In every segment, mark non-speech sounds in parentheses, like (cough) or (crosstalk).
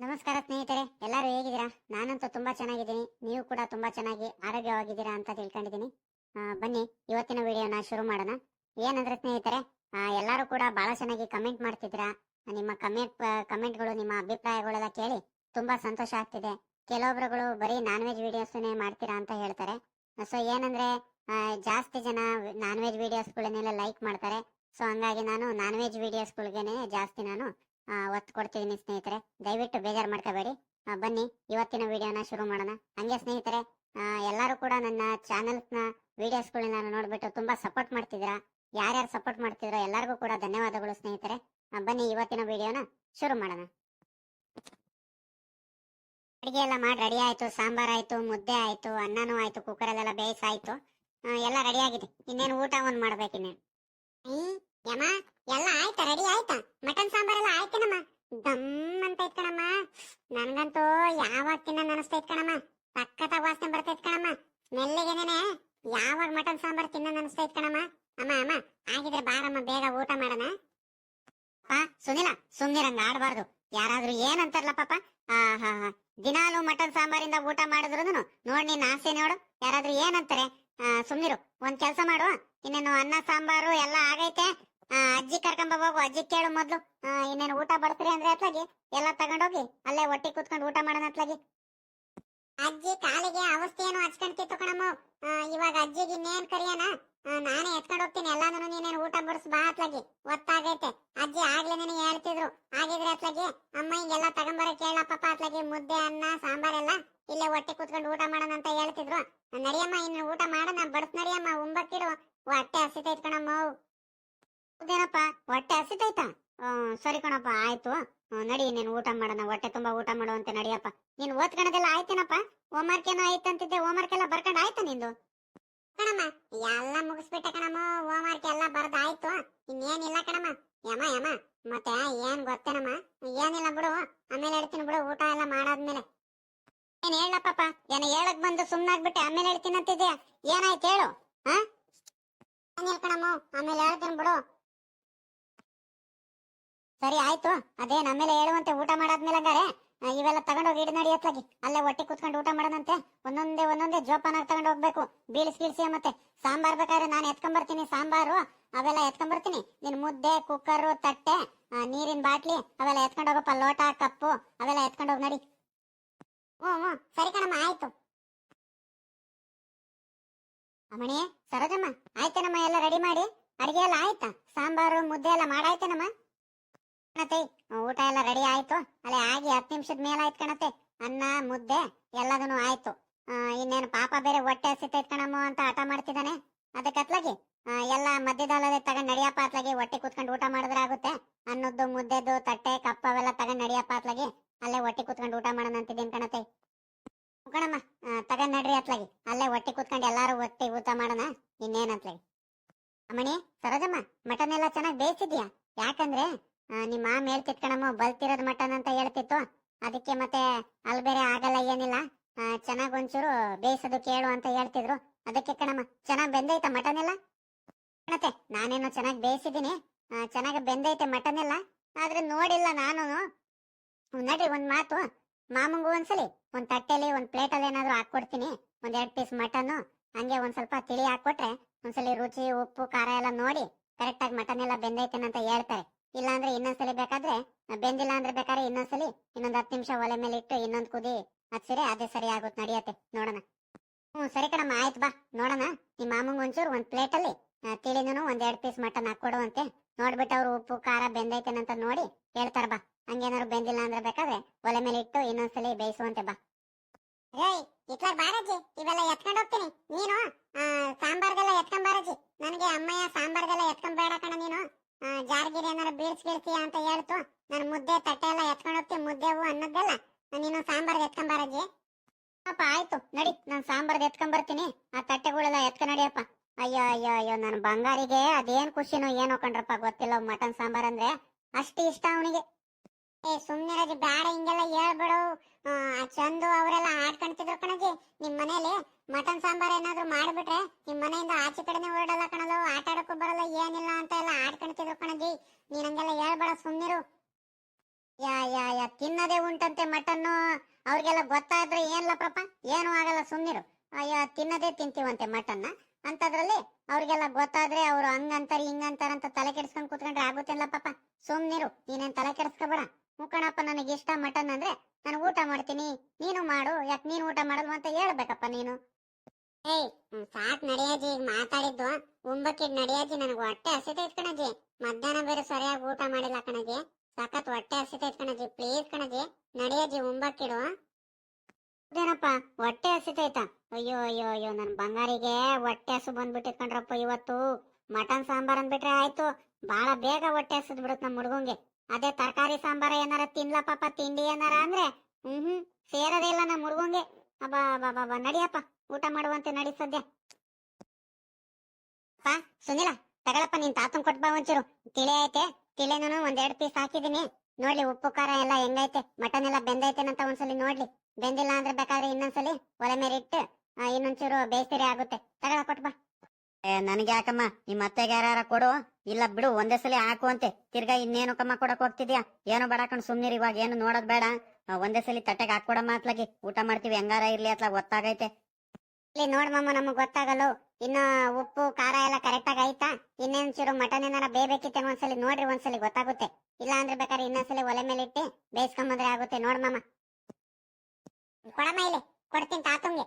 ನಮಸ್ಕಾರ ಸ್ನೇಹಿತರೆ, ಎಲ್ಲರೂ ಹೇಗಿದ್ದೀರಾ? ನಾನಂತೂ ತುಂಬಾ ಚೆನ್ನಾಗಿದ್ದೀನಿ. ನೀವು ಕೂಡ ತುಂಬಾ ಚೆನ್ನಾಗಿ ಆರೋಗ್ಯವಾಗಿದ್ದೀರಾ ಅಂತ ತಿಳ್ಕೊಂಡಿದ್ದೀನಿ. ಬನ್ನಿ, ಇವತ್ತಿನ ವಿಡಿಯೋನ ಶುರು ಮಾಡೋಣ. ಏನಂದ್ರೆ ಸ್ನೇಹಿತರೆ ಎಲ್ಲರೂ ಕೂಡ ಬಹಳ ಚೆನ್ನಾಗಿ ಕಮೆಂಟ್ ಮಾಡ್ತಿದ್ದೀರಾ? ನಿಮ್ಮ ಕಮೆಂಟ್ ಕಮೆಂಟ್ಗಳು, ನಿಮ್ಮ ಅಭಿಪ್ರಾಯಗಳೆಲ್ಲ ಕೇಳಿ ತುಂಬಾ ಸಂತೋಷ ಆಗ್ತಿದೆ. ಕೆಲವೊಬ್ಬರುಗಳು ಬರೀ ನಾನ್ ವೆಜ್ ವಿಡಿಯೋಸ್ನೇ ಮಾಡ್ತೀರಾ ಅಂತ ಹೇಳ್ತಾರೆ. ಸೊ, ಏನಂದ್ರೆ ಜಾಸ್ತಿ ಜನ ನಾನ್ ವೆಜ್ ವಿಡಿಯೋಸ್ಗಳನ್ನೆಲ್ಲ ಲೈಕ್ ಮಾಡ್ತಾರೆ. ಸೊ, ಹಂಗಾಗಿ ನಾನು ನಾನ್ ವೆಜ್ ವಿಡಿಯೋಸ್ಗಳಿಗೇನೆ ಜಾಸ್ತಿ ನಾನು ಒತ್ತು ಕೊಡ್ತಿದ್ದೀನಿ ಸ್ನೇಹಿತರೆ. ದಯವಿಟ್ಟು ಬೇಜಾರು ಮಾಡ್ಕೋಬೇಡಿ. ಬನ್ನಿ, ಇವತ್ತಿನ ವಿಡಿಯೋನ ಶುರು ಮಾಡೋಣ. ಹಂಗೆ ಸ್ನೇಹಿತರೆ ಎಲ್ಲರೂ ಕೂಡ ನನ್ನ ಚಾನೆಲ್ಸ್ನ ವಿಡಿಯೋಸ್ಗಳನ್ನ ನೋಡ್ಬಿಟ್ಟು ತುಂಬಾ ಸಪೋರ್ಟ್ ಮಾಡ್ತಿದ್ದೀರಾ? ಯಾರ್ಯಾರು ಸಪೋರ್ಟ್ ಮಾಡ್ತಿದ್ರೋ ಎಲ್ಲರಿಗೂ ಕೂಡ ಧನ್ಯವಾದಗಳು ಸ್ನೇಹಿತರೆ. ಬನ್ನಿ, ಇವತ್ತಿನ ವಿಡಿಯೋನ ಶುರು ಮಾಡೋಣ. ಅಡುಗೆ ಎಲ್ಲ ಮಾಡಿ ರೆಡಿ ಆಯಿತು. ಸಾಂಬಾರ್ ಆಯಿತು, ಮುದ್ದೆ ಆಯಿತು, ಅನ್ನನೂ ಆಯಿತು ಕುಕ್ಕರಲ್ಲೆಲ್ಲ ಬೇಯಿಸಾಯಿತು. ಎಲ್ಲ ರೆಡಿ ಆಗಿದೆ. ಇನ್ನೇನು ಊಟ ಒಂದು ಮಾಡ್ಬೇಕು ಇನ್ನೇನು. ಯಮ್ಮ, ಎಲ್ಲ ಆಯ್ತಾ? ರೆಡಿ ಆಯ್ತಾ? ಮಟನ್ ಸಾಂಬಾರೆಲ್ಲ ಆಯ್ತೇನಮ್ಮ ದಮ್ ಅಂತ ಐತ್ ಕಣಮ್ಮ. ನನ್ಗಂತೂ ಯಾವಾಗ ತಿನ್ನ ಅನಿಸ್ತೈತ್ ಕಣಮ್ಮ. ಪಕ್ಕ ವಾಸನೆ ಬರ್ತೈತ್ ಕಣಮ್ಮ. ಸ್ಮೆಲ್ಲಿಗೆನೇನೆ ಯಾವಾಗ ಮಟನ್ ಸಾಂಬಾರ್ ತಿನ್ನ ಅನಿಸ್ತೈತ್ ಕಣಮ್ಮ. ಅಮ್ಮ ಅಮ್ಮ ಆಗಿದ್ರೆ ಬಾರಮ್ಮ, ಬೇಗ ಊಟ ಮಾಡೋಣ. ಪಾ, ಸುನಿಲ ಸುಮ್ನಿರಂಗ ಆಡ್ಬಾರ್ದು. ಯಾರಾದ್ರೂ ಏನಂತಾರಲ್ಲ ಪಾಪ. ಹಾ ಹಾ ಹಾ ದಿನಾಲು ಮಟನ್ ಸಾಂಬಾರಿಂದ ಊಟ ಮಾಡಿದ್ರು ನೋಡ್ ನೀನ್ ಆಸೆ ನೋಡು. ಯಾರಾದ್ರೂ ಏನಂತಾರೆ? ಸುಮ್ನಿರು ಒಂದ್ ಕೆಲ್ಸ ಮಾಡು. ಇನ್ನೇನು ಅನ್ನ, ಸಾಂಬಾರು ಎಲ್ಲ ಆಗೈತೆ? ಅಜ್ಜಿ ಕರ್ಕೊಂಡ್ ಹೋಗು ಅಜ್ಜಿ ಕೇಳು ಮೊದ್ಲು. ಇನ್ನೇನು ಊಟ ಬರ್ತೀರಿ ಅಂದ್ರೆ ಅತ್ಲಾಗಿ? ಎಲ್ಲ ತಗೊಂಡೋಗಿ, ಅಲ್ಲೇ ಒಟ್ಟಿ ಕೂತ್ಕೊಂಡು ಊಟ ಮಾಡೋಣ ಅತ್ಲಾಗಿ. ಅಜ್ಜಿ ಕಾಲಿಗೆ ಅವಸ್ಥೆ ಏನು ಹಚ್ಕೊಂಡ್ತಿತ್ತು ಕಣಮ್ಮ. ಇವಾಗ ಅಜ್ಜಿಗೆ ಇನ್ನೇನ್ ಕರಿಯೋಣ? ನಾನೇ ಎತ್ಕೊಂಡು ಹೋಗ್ತೀನಿ ಎಲ್ಲಾನು ನೀನೇನು ಊಟ ಬಡಿಸ್ ಬಾ ಅತ್ಲಾಗಿ. ಒತ್ತಾಗೈತೆ ಅಜ್ಜಿ ಆಗ್ಲೇ ನಿನಗೆ ಹೇಳ್ತಿದ್ರು ಆಗಿದ್ರೆ ಅತ್ಲಾಗಿ ಅಮ್ಮ ಹಿಂಗೆಲ್ಲ ತಗೊಂಬರ ಕೇಳ ಪಾಪ ಅತ್ಲಾಗಿ ಮುದ್ದೆ ಅನ್ನ ಸಾಂಬಾರೆಲ್ಲ ಇಲ್ಲೇ ಹೊಟ್ಟೆ ಕೂತ್ಕೊಂಡು ಊಟ ಮಾಡೋಣ ಅಂತ ಹೇಳ್ತಿದ್ರು ನಡಿಯಮ್ಮ ಇನ್ನು ಊಟ ಮಾಡೋಣ ಬಡ್ಸ್ ನಡಿಯಮ್ಮ ಉಂಬಕ್ಕಿಡು ಹೊಟ್ಟೆ ಹಸಿತೈತ್ ಕಣಮ್ಮ ಹೌದೇನಪ್ಪ ಹೊಟ್ಟೆ ಹಸಿತೈತಾ ಹ್ಮ್ ಸರಿ ಕಣಪ್ಪ, ಆಯ್ತು. ನಡಿ, ನೀನು ಊಟ ಮಾಡೋಣ ಹೊಟ್ಟೆ ತುಂಬಾ ಊಟ ಮಾಡುವಂತೆ ನಡಿಯಪ್ಪ. ನೀನ್ ಓದ್ಕೊಳದೆಲ್ಲ ಆಯ್ತೇನಪ್ಪ? ಹೋಮ್ವರ್ಕ್ ಏನೋ ಆಯ್ತಂತಿದ್ದೆ ಹೋಮ್ವರ್ಕ್ ಎಲ್ಲ ಬರ್ಕೊಂಡ್ ಆಯ್ತಾ ನಿಂದು? ಕಣಮ್ಮ, ಎಲ್ಲ ಮುಗಿಸ್ಬಿಟ್ಟೆ ಕಣಮ್ಮ ಹೋಮ್ವರ್ಕ್ ಎಲ್ಲ ಬರ್ದ ಆಯ್ತು ಇನ್ನೇನಿಲ್ಲ ಕಣಮ್ಮ. ಯಮ ಯಮ, ಮತ್ತೆ ಏನ್ ಗೊತ್ತೇನಮ್ಮ? ಏನಿಲ್ಲ ಬಿಡು, ಆಮೇಲೆ ಹೇಳ್ತೀನಿ ಬಿಡು, ಊಟ ಎಲ್ಲ ಮಾಡಾದ್ಮೇಲೆ. ಏನ್ ಹೇಳಪ್ಪ, ಏನ ಹೇಳಕ್ ಬಂದು ಸುಮ್ನಾಗ್ಬಿಟ್ಟೆ, ಆಮೇಲೆ ಹೇಳ್ತೀನಿ ಅಂತಿದ್ಯಾ? ಏನಾಯ್ತು ಹೇಳು, ಹಾ? ಏನಿಲ್ಲ ಕಣಮ್ಮ, ಆಮೇಲೆ ಹೇಳ್ತೀನಿ ಬಿಡು. ಸರಿ, ಆಯ್ತು. ಅದೇ ನಮ್ಮೇಲೆ ಹೇಳುವಂತೆ ಊಟ ಮಾಡಾದ್ಮೇಲೆ ಹಂಗಾರೆ ಇವೆಲ್ಲ ತಗೊಂಡೋಗಿ ಇಡ್ ನಡಿ ಅತ್ಲಾಗಿ. ಅಲ್ಲೇ ಹೊಟ್ಟೆ ಕುತ್ಕೊಂಡು ಊಟ ಮಾಡೋದಂತೆ ಒಂದೊಂದೇ ಒಂದೊಂದೇ ಜೋಪಾನಾಗಿ ತಗೊಂಡು ಹೋಗ್ಬೇಕು ಬೀಳ್ಸಿ ಗೀಳ್ಸಿ ಮತ್ತೆ? ಸಾಂಬಾರ್ ಬೇಕಾದ್ರೆ ನಾನು ಎತ್ಕೊಂಬರ್ತೀನಿ, ಸಾಂಬಾರು. ಅವೆಲ್ಲ ಎತ್ಕೊಂಬರ್ತೀನಿ. ನಿನ್ ಮುದ್ದೆ ಕುಕ್ಕರು ತಟ್ಟೆ ನೀರಿನ ಬಾಟ್ಲಿ, ಅವೆಲ್ಲ ಎತ್ಕೊಂಡು ಹೋಗಪ್ಪ ಲೋಟ, ಕಪ್ಪು, ಅವೆಲ್ಲ ಎತ್ಕೊಂಡು ಹೋಗಿ ನಡಿ. ಹ್ಞೂ ಹ್ಞೂ ಸರಿ ಕಣಮ್ಮ, ಆಯ್ತು. ಅಮ್ಮಣಿ, ಸರೋಜಮ್ಮ, ಆಯ್ತೇನಮ್ಮ, ಎಲ್ಲ ರೆಡಿ ಮಾಡಿ? ಅಡಿಗೆ ಎಲ್ಲ ಆಯ್ತಾ? ಸಾಂಬಾರು, ಮುದ್ದೆ ಎಲ್ಲ ಮಾಡಾಯ್ತೇನಮ್ಮ? ಕಣತೆ ಊಟ ಎಲ್ಲ ರೆಡಿ ಆಯ್ತು. ಅಲ್ಲೇ ಆಗಿ ಹತ್ತು ನಿಮಿಷದ ಮೇಲೆ ಆಯ್ತು ಕಣತೆ. ಅನ್ನ ಮುದ್ದೆ ಎಲ್ಲದನ್ನು ಆಯ್ತು. ಇನ್ನೇನು ಪಾಪ ಬೇರೆ ಹೊಟ್ಟೆ ಹಸಿತೈತ್ ಕಣಮ್ಮ ಅಂತ ಆಟ ಮಾಡ್ತಿದ್ದಾನೆ ಅದಕ್ಕೆ ಅತ್ಲಾಗಿ ಆ, ಎಲ್ಲ ಮಧ್ಯದಲ್ಲದೆ ತಗೊಂಡ್ ನಡಿಯಪ್ಪ ಅತ್ಲಾಗಿ ಹೊಟ್ಟೆ ಕುತ್ಕೊಂಡು ಊಟ ಮಾಡಿದ್ರೆ ಆಗುತ್ತೆ. ಅನ್ನದ್ದು ಮುದ್ದೆದು ತಟ್ಟೆ ಕಪ್ಪ ಅವೆಲ್ಲ ತಗೊಂಡ್ ನಡಿಯಪ್ಪ ಅತ್ಲಾಗಿ ಅಲ್ಲೇ ಹೊಟ್ಟೆ ಕುತ್ಕೊಂಡು ಊಟ ಮಾಡೋಣ ಅಂತಿದ್ದೀನಿ ಕಣತೆ. ಕಣಮ್ಮ ತಗೊಂಡ್ ನಡ್ರಿ ಅತ್ಲಾಗಿ. ಅಲ್ಲೇ ಹೊಟ್ಟೆ ಕುತ್ಕೊಂಡು ಎಲ್ಲಾರು ಹೊಟ್ಟೆ ಊಟ ಮಾಡೋಣ. ಇನ್ನೇನತ್ಲಾಗಿ ಅಮ್ಮಣಿ ಸರೋಜಮ್ಮ ಮಟನ್ ಎಲ್ಲ ಚೆನ್ನಾಗಿ ಬೇಯಿಸಿದ್ಯಾ? ಯಾಕಂದ್ರೆ ನಿಮ್ಮ ಮಾಮ್ ಹೇಳ್ತಿತ್ ಕಣಮ್ಮ ಬಲ್ತಿರೋದ್ ಮಟನ್ ಅಂತ ಹೇಳ್ತಿತ್ತು. ಅದಕ್ಕೆ ಮತ್ತೆ ಅಲ್ಲಿ ಬೇರೆ ಆಗಲ್ಲ, ಏನಿಲ್ಲ. ಚೆನ್ನಾಗ್ ಒಂಚೂರು ಬೇಯಿಸೋದು ಕೇಳು ಅಂತ ಹೇಳ್ತಿದ್ರು. ಅದಕ್ಕೆ ಕಣಮ್ಮ, ಚೆನ್ನಾಗ್ ಬೆಂದೈತ ಮಟನ್ ಎಲ್ಲ? ಕಣತೆ ನಾನೇನು ಚೆನ್ನಾಗ್ ಬೇಯಿಸಿದೀನಿ ಚೆನ್ನಾಗಿ ಬೆಂದೈತೆ ಮಟನ್ ಎಲ್ಲ. ಆದ್ರೆ ನೋಡಿಲ್ಲ ನಾನು. ನಡ್ರಿ ಒಂದ್ ಮಾತು. ಮಾಮಂಗು ಒಂದ್ಸಲಿ ಒಂದ್ ತಟ್ಟೆಲಿ, ಒಂದ್ ಪ್ಲೇಟಲ್ಲಿ ಏನಾದ್ರು ಹಾಕೊಡ್ತೀನಿ ಒಂದ್ ಎರಡ್ ಪೀಸ್ ಮಟನ್ ಹಂಗೆ ಒಂದ್ ಸ್ವಲ್ಪ ತಿಳಿ ಹಾಕೊಟ್ರೆ ಒಂದ್ಸಲಿ ರುಚಿ, ಉಪ್ಪು, ಖಾರ ಎಲ್ಲ ನೋಡಿ ಕರೆಕ್ಟ್ ಆಗಿ ಮಟನ್ ಎಲ್ಲ ಬೆಂದೈತೆ ಅಂತ ಹೇಳ್ತಾರೆ. ಇಲ್ಲ ಅಂದ್ರೆ ಇನ್ನೊಂದ್ಸಲಿ ಬೇಕಾದ್ರೆ ಬೆಂದಿಲ್ಲ ಅಂದ್ರೆ ಬೇಕಾದ್ರೆ ಇನ್ನೊಂದ್ಸಲಿ ಇನ್ನೊಂದ್ ಹತ್ತು ನಿಮಿಷ ಒಲೆ ಮೇಲೆ ಇಟ್ಟು ಇನ್ನೊಂದ್ ಕುದಿ ಹಚ್ಸಿರೆ ಅದೇ ಸರಿ ಆಗುತ್ತೆ ನಡಿಯತ್ತೆ. ನೋಡೋಣ. ಹ್ಮ್, ಸರಿ ಕಣಮ್ಮ, ಆಯ್ತು ಬಾ. ನೋಡೋಣ ನಿಮ್ಮ ಮಾಮಂಗ್ ಒಂಚೂರು ಒಂದ್ ಪ್ಲೇಟಲ್ಲಿ ತಿಳಿನೂ ಒಂದ್ ಎರಡ್ ಪೀಸ್ ಮಟನ್ ಹಾಕೊಡುವಂತೆ ನೋಡ್ಬಿಟ್ಟು ಅವ್ರು ಉಪ್ಪು, ಖಾರ ಬೆಂದೈತೇನಂತ ನೋಡಿ ಹೇಳ್ತಾರ ಬಾ. ಹಂಗೇನಾದ್ರು ಬೆಂದಿಲ್ಲ ಅಂದ್ರೆ ಬೇಕಾದ್ರೆ ಒಲೆ ಮೇಲೆ ಇಟ್ಟು ಇನ್ನೊಂದ್ಸಲಿ ಬೇಯಿಸುವಂತೆ ಬಾ. ಇತ್ಲಾಗ ಬಾರಜ್ಜಿ ಇವೆಲ್ಲ ಎತ್ಕೊಂಡು ಹೋಗ್ತೀನಿ. ನೀನು ಸಾಂಬಾರ್ಗೆಲ್ಲ ಎತ್ಕೊಂಡ್ ಬಾರಜ್ಜಿ ನನಗೆ ಅಮ್ಮಯ್ಯ ಸಾಂಬಾರ್ಗೆಲ್ಲ ಎತ್ಕೊಂಡ್ ಬೇಡ ಕಣ ನೀನು. ಜಾರ್ಗಿರಿ ಏನಾರ ಬೀಳ್ಸ್ ಬೀಳ್ತೀಯ ಅಂತ ಹೇಳ್ತು. ನಾನು ಮುದ್ದೆ ತಟ್ಟೆ ಎಲ್ಲ ಎತ್ಕೊಂಡು ಹೋಗ್ತೀನಿ ಮುದ್ದೆವು ಅನ್ನೋದೆಲ್ಲ. ನೀನು ಸಾಂಬಾರ್ಗೆ ಎತ್ಕೊಂಬಾರಜ್ಜಿ ಅಪ್ಪ, ಆಯ್ತು, ನಡಿ, ನಾನು ಸಾಂಬಾರ್ಗೆ ಎತ್ಕೊಂಬರ್ತೀನಿ ಆ ತಟ್ಟೆಗಳೆಲ್ಲ ಎತ್ಕೊಂಡ್ ನಡಿಯಪ್ಪ. ಅಯ್ಯೋ ಅಯ್ಯೋ ಅಯ್ಯೋ ನನ್ನ ಬಂಗಾರಿಗೆ ಅದೇನ್ ಖುಷಿನೋ ಏನೋ ಕಂಡ್ರಪ್ಪ ಗೊತ್ತಿಲ್ಲ ಮಟನ್ ಸಾಂಬಾರ್ ಅಂದ್ರೆ. ಅಷ್ಟು ಇಷ್ಟ ಅವನಿಗೆ. ಏ, ಸುಮ್ನೆ ರಜೆ ಬೇಡ ಹಿಂಗೆಲ್ಲ ಹೇಳ್ಬಿಡು. ಚಂದು ಅವರೆಲ್ಲ ಆಡ್ಕೊಂತಿದ್ರು ಕಣಜಿ ನಿಮ್ ಮನೇಲಿ. ಮಟನ್ ಸಾಂಬಾರ್ ಏನಾದ್ರು ಮಾಡ್ಬಿಟ್ರೆ ನಿಮ್ ಮನೆಯಿಂದ ಆಚೆ ಕಡೆನೆ ಹೊರಡಲ್ಲ ಕಣಲು ಆಟ ಆಡಕ್ಕೂ ಬರಲ್ಲ, ಏನಿಲ್ಲ ಅಂತ ಎಲ್ಲ ಆಡ್ಕೊಂತಿದ್ರು ಕಣಜಿ ನೀನ್ ಹಂಗೆಲ್ಲ ಹೇಳ್ಬೇಡ ಸುಮ್ನಿರು. ಯಾ ಯಾ ಯಾ, ತಿನ್ನದೇ ಉಂಟಂತೆ ಮಟನ್ ಅವ್ರಿಗೆಲ್ಲ ಗೊತ್ತಾದ್ರೆ ಏನ್ಲ ಪಾಪ ಏನು ಆಗಲ್ಲ, ಸುಮ್ನಿರು. ಅಯ್ಯೋ, ತಿನ್ನದೇ ತಿಂತೀವಂತೆ ಮಟನ್ನ. ಅಂತದ್ರಲ್ಲಿ ಅವ್ರಿಗೆಲ್ಲ ಗೊತ್ತಾದ್ರೆ ಅವ್ರು ಹಂಗಂತಾರ, ಹಿಂಗಂತಾರ ಅಂತ ತಲೆ ಕೆಡ್ಸ್ಕೊಂಡ್ ಕೂತ್ಕೊಂಡ್ರೆ ಆಗುತ್ತಿಲ್ಲ ಪಾಪ? ಸುಮ್ನಿರು. ನೀನೇನ್ ತಲೆ ಕೆಡ್ಸ್ಕೊಬೇಡ. ಮುಖಣಪ್ಪ ನನಗೆ ಇಷ್ಟ ಮಟನ್ ಅಂದ್ರೆ ನಾನು ಊಟ ಮಾಡ್ತೀನಿ. ನೀನು ಮಾಡು. ಯಾಕೆ ನೀನು ಊಟ ಮಾಡಲ್ವ ಅಂತ ಹೇಳ್ಬೇಕಪ್ಪ ನೀನು. ಏಯ್ ಸಾಕ್ ನಡೆಯಜಿ, ಈಗ ಮಾತಾಡಿದ್ದು. ಉಂಬಕ್ಕಿಡ್ ನಡೆಯಜಿ, ನನಗೆ ಹೊಟ್ಟೆ ಹಸಿತೈತ್ ಕಣಜಿ ಮಧ್ಯಾಹ್ನ ಬೇರೆ ಸರಿಯಾಗಿ ಊಟ ಮಾಡಿಲ್ಲ ಕಣಜಿ ಸಖತ್ ಹೊಟ್ಟೆ ಹಸಿತೈತ್ ಕಣಜಿ ಪ್ಲೀಸ್ ಕಣಜಿ ನಡೆಯಜಿ ಉಂಬಕ್ಕಿಡು ಏನಪ್ಪ ಹೊಟ್ಟೆ ಹಸಿತೈತಾ ಅಯ್ಯೋ ಅಯ್ಯೋ ಅಯ್ಯೋ, ನನ್ ಬಂಗಾರಿಗೆ ಹೊಟ್ಟೆ ಹಸು ಬಂದ್ಬಿಟ್ಟಿತ್ ಕಣ್ರಪ್ಪ ಇವತ್ತು. ಮಟನ್ ಸಾಂಬಾರ್ ಅಂದ್ಬಿಟ್ರೆ ಆಯ್ತು. ಬಹಳ ಬೇಗ ಹೊಟ್ಟೆ ಹಸಿದ್ ಬಿಡುತ್ತೆ ನಮ್ಮ ಹುಡುಗಂಗೆ. ಅದೇ ತರಕಾರಿ ಸಾಂಬಾರ ಏನಾರ ತಿನ್ಲ ಪಾಪ, ತಿಂಡಿ ಏನಾರ ಅಂದ್ರೆ, ಹ್ಮ್ ಹ್ಮ್, ಸೇರದೇ ಇಲ್ಲ ನಮ್ಮ ಹುಡುಗಂಗೆ. ಅಬ್ಬಾ ಬಾಬಾ ನಡಿಯಪ್ಪ. ಊಟ ಮಾಡುವಂತೆ ನಡಿ ಸದ್ಯ. ಪಾ, ಸುನಿಲ, ತಗಳಪ್ಪ, ನಿನ್ ತಾತನ್ ಕೊಟ್ಟ ಬಾ ಒಂಚೂರು. ತಿಳಿ ಐತೆ, ತಿಳಿನೂ ಒಂದೆರಡು ಪೀಸ್ ಹಾಕಿದೀನಿ ನೋಡ್ಲಿ, ಉಪ್ಪು, ಖಾರ ಎಲ್ಲ ಹೆಂಗೈತೆ? ಮಟನ್ ಎಲ್ಲ ಬೆಂದೈತೆನಂತ ಒಂದ್ಸಲಿ ನೋಡ್ಲಿ. ಬೆಂದಿಲ್ಲ ಅಂದ್ರೆ ಬೇಕಾದ್ರೆ ಇನ್ನೊಂದ್ಸಲಿ ಒಲೆ ಮೇಲೆ ಇಟ್ಟು ಇನ್ನೊಂಚೂರು ಬೇಯಿಸಿರಿ ಆಗುತ್ತೆ. ತಗಳ ಕೊಟ್ಟ ಬಾ. ಏ, ನನಗೆ ಯಾಕಮ್ಮ, ನಿಮ್ಮ ಅತ್ತೆಗೆ ಯಾರ ಕೊಡು. ಇಲ್ಲ, ಬಿಡು, ಒಂದೇ ಸಲ ಹಾಕು ಅಂತೆ. ತಿರ್ಗಾ ಇನ್ನೇನು ಕಮ್ಮ ಕೊಡಕ್ ಹೋಗ್ತಿದ್ಯಾ? ಏನು ಬೇಡಕಣ್ ಸುಮ್ನಿರಿ ಇವಾಗ. ಏನು ನೋಡೋದ್ ಬೇಡ. ಒಂದೇ ಸಲ ತಟ್ಟೆಗೆ ಹಾಕೊಡಮ್ಮ ಅತ್ಲಾಗಿ. ಊಟ ಮಾಡ್ತೀವಿ, ಹೆಂಗಾರ ಇರ್ಲಿ ಅತ್ಲಾಗ ಗೊತ್ತಾಗೈತೆ ಇಲ್ಲಿ ನೋಡ್ ಮಮ್ಮ ನಮಗ್ ಗೊತ್ತಾಗಲ್ಲ. ಇನ್ನು ಉಪ್ಪು ಖಾರ ಎಲ್ಲ ಕರೆಕ್ಟ್ ಆಗಿ ಆಯ್ತಾ? ಚೂರು ಮಟನ್ ಏನಾರ ಬೇಬೇಕಿತ್ತೆ ಒಂದ್ಸಲಿ ನೋಡ್ರಿ ಒಂದ್ಸಲಿ ಗೊತ್ತಾಗುತ್ತೆ. ಇಲ್ಲ ಅಂದ್ರೆ ಬೇಕಾದ್ರೆ ಇನ್ನೊಂದ್ಸಲಿ ಒಲೆ ಮೇಲೆ ಇಟ್ಟು ಬೇಯಿಸ್ಕೊಂಬಂದ್ರೆ ಆಗುತ್ತೆ. ನೋಡ್ ಮಮ್ಮ ಕೊಡಮ್ಮ ಇಲ್ಲಿ ಕೊಡ್ತೀನಿ ತಾತಂಗೆ.